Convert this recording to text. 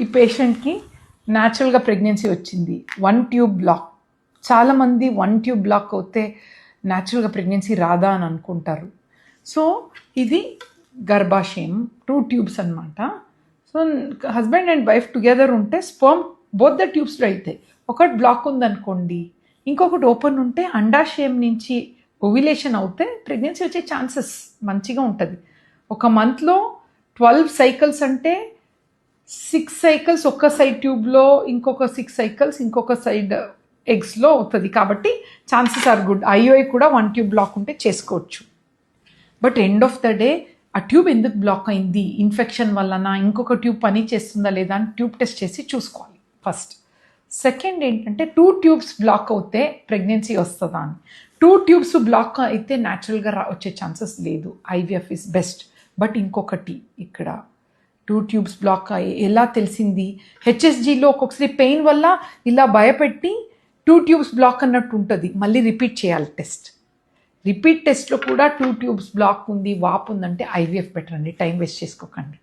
ఈ పేషెంట్కి న్యాచురల్గా ప్రెగ్నెన్సీ వచ్చింది. One tube block. చాలామంది వన్ ట్యూబ్ బ్లాక్ అవుతే న్యాచురల్గా ప్రెగ్నెన్సీ రాదా అని అనుకుంటారు. సో ఇది గర్భాశయం. టూ ట్యూబ్స్ అనమాట so husband and wife together ఉంటే స్పర్మ్ బోత్ ద ట్యూబ్స్లో అయితే ఒకటి బ్లాక్ ఉందనుకోండి ఇంకొకటి ఓపెన్ ఉంటే అండాశయం నుంచి ఓవిలేషన్ అవుతే ప్రెగ్నెన్సీ వచ్చే ఛాన్సెస్ మంచిగా ఉంటుంది. ఒక మంత్లో ట్వెల్వ్ సైకిల్స్ అంటే సిక్స్ సైకిల్స్ ఒక సైడ్ ట్యూబ్లో ఇంకొక సిక్స్ సైకిల్స్ ఇంకొక సైడ్ ఎగ్స్లో uh, అవుతుంది. కాబట్టి ఛాన్సెస్ ఆర్ గుడ్ ఐఓఐ కూడా వన్ ట్యూబ్ బ్లాక్ ఉంటే చేసుకోవచ్చు. But end of the day ఆ ట్యూబ్ ఎందుకు బ్లాక్ అయింది? ఇన్ఫెక్షన్ వలన ఇంకొక ట్యూబ్ పని చేస్తుందా లేదా అని ట్యూబ్ టెస్ట్ చేసి చూసుకోవాలి ఫస్ట్ సెకండ్ ఏంటంటే టూ ట్యూబ్స్ బ్లాక్ అవుతే ప్రెగ్నెన్సీ వస్తుందా అని. టూ ట్యూబ్స్ బ్లాక్ అయితే న్యాచురల్గా రా వచ్చే ఛాన్సెస్ లేదు. ఐవీఎఫ్ ఇస్ బెస్ట్ బట్ ఇంకొకటి ఇక్కడ టూ ట్యూబ్స్ బ్లాక్ అయ్యి ఎలా తెలిసింది? హెచ్ఎస్జీలో ఒక్కొక్కసారి పెయిన్ వల్ల ఇలా భయపెట్టి టూ ట్యూబ్స్ బ్లాక్ అన్నట్టు ఉంటుంది. మళ్ళీ రిపీట్ చేయాలి టెస్ట్. రిపీట్ టెస్ట్లో కూడా టూ ట్యూబ్స్ బ్లాక్ ఉంది వాపు ఉందంటే ఐవీఎఫ్ పెట్టరండి టైం వేస్ట్ చేసుకోకండి.